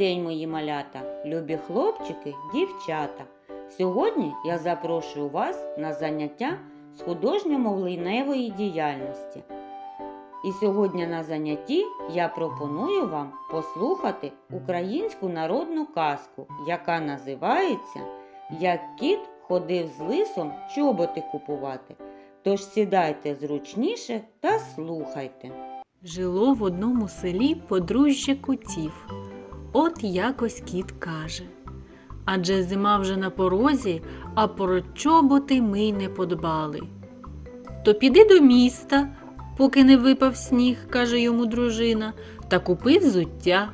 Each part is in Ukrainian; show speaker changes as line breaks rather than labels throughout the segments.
день, мої малята, любі хлопчики, дівчата. Сьогодні я запрошую вас на заняття з художньо-мовленевої діяльності. І сьогодні на занятті я пропоную вам послухати українську народну казку, яка називається Як кіт ходив з лисом чоботи купувати. Тож сідайте зручніше та слухайте.
Жило в одному селі подружжя котів. От якось кіт каже. Адже зима вже на порозі, а про чоботи ми й не подбали. То піди до міста, поки не випав сніг, каже йому дружина, та купи взуття.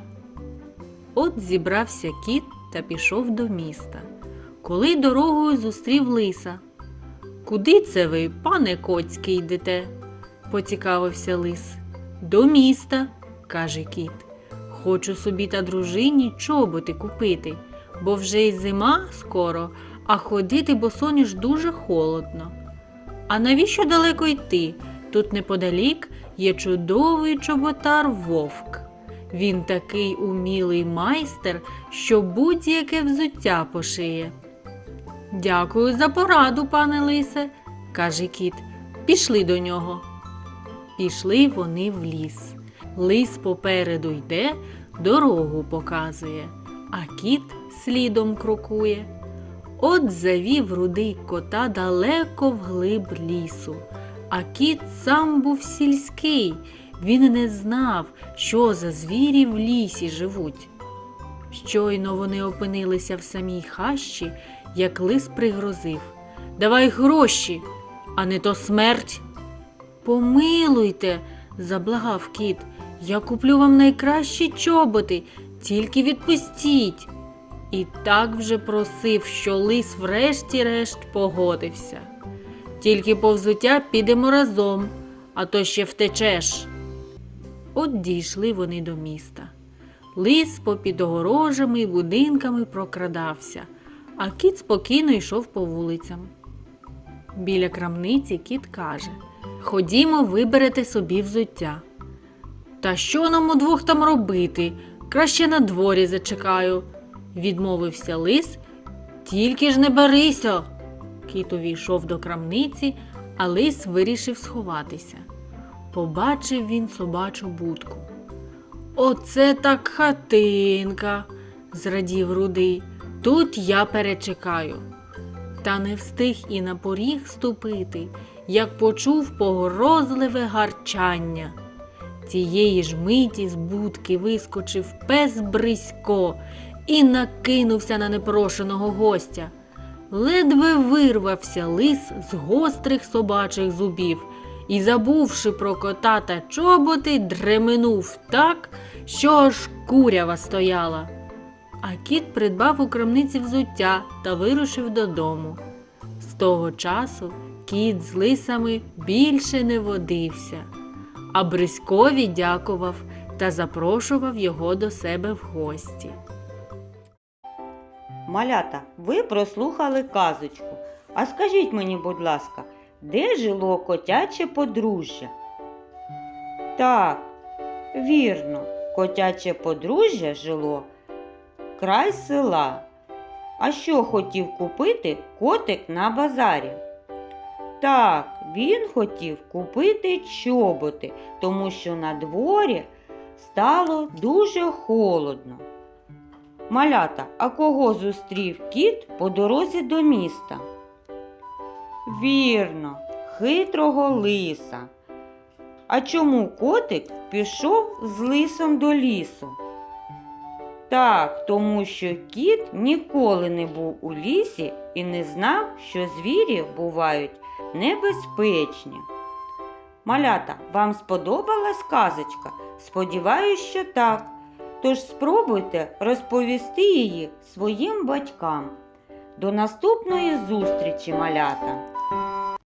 От зібрався кіт та пішов до міста. Коли дорогою зустрів лиса. Куди це ви, пане коцький, йдете? поцікавився лис. До міста, каже кіт. Хочу собі та дружині чоботи купити, бо вже й зима скоро, а ходити босоніж дуже холодно. А навіщо далеко йти? Тут неподалік є чудовий чоботар вовк. Він такий умілий майстер, що будь-яке взуття пошиє. Дякую за пораду, пане лисе, каже кіт. Пішли до нього. Пішли вони в ліс. Лис попереду йде, дорогу показує, а кіт слідом крокує. От завів рудий кота далеко вглиб лісу. А кіт сам був сільський. Він не знав, що за звірі в лісі живуть. Щойно вони опинилися в самій хащі, як лис пригрозив Давай гроші, а не то смерть. Помилуйте, заблагав кіт, я куплю вам найкращі чоботи, тільки відпустіть. І так вже просив, що лис врешті-решт погодився. Тільки по взуття підемо разом, а то ще втечеш. От дійшли вони до міста. Лис попід огорожами і будинками прокрадався, а кіт спокійно йшов по вулицям. Біля крамниці кіт каже Ходімо, виберете собі взуття. Та що нам удвох там робити? Краще на дворі зачекаю, відмовився лис. Тільки ж не берися. Кіт увійшов до крамниці, а лис вирішив сховатися. Побачив він собачу будку. Оце так хатинка, зрадів рудий. Тут я перечекаю. Та не встиг і на поріг ступити, як почув погрозливе гарчання. Тієї ж миті з будки вискочив пес Брисько і накинувся на непрошеного гостя. Ледве вирвався лис з гострих собачих зубів і, забувши про кота та чоботи, дременув так, що аж курява стояла. А кіт придбав у крамниці взуття та вирушив додому. З того часу кіт з лисами більше не водився, а Бриськові дякував та запрошував його до себе в гості.
Малята, ви прослухали казочку. А скажіть мені, будь ласка, де жило котяче подружжя? Так, вірно, котяче подружжя жило край села. А що хотів купити котик на базарі? Так, він хотів купити чоботи, тому що на дворі стало дуже холодно. Малята, а кого зустрів кіт по дорозі до міста? Вірно, хитрого лиса. А чому котик пішов з лисом до лісу? Так, тому що кіт ніколи не був у лісі і не знав, що звірі бувають небезпечні. Малята, вам сподобалась казочка? Сподіваюсь, що так. Тож спробуйте розповісти її своїм батькам. До наступної зустрічі, малята!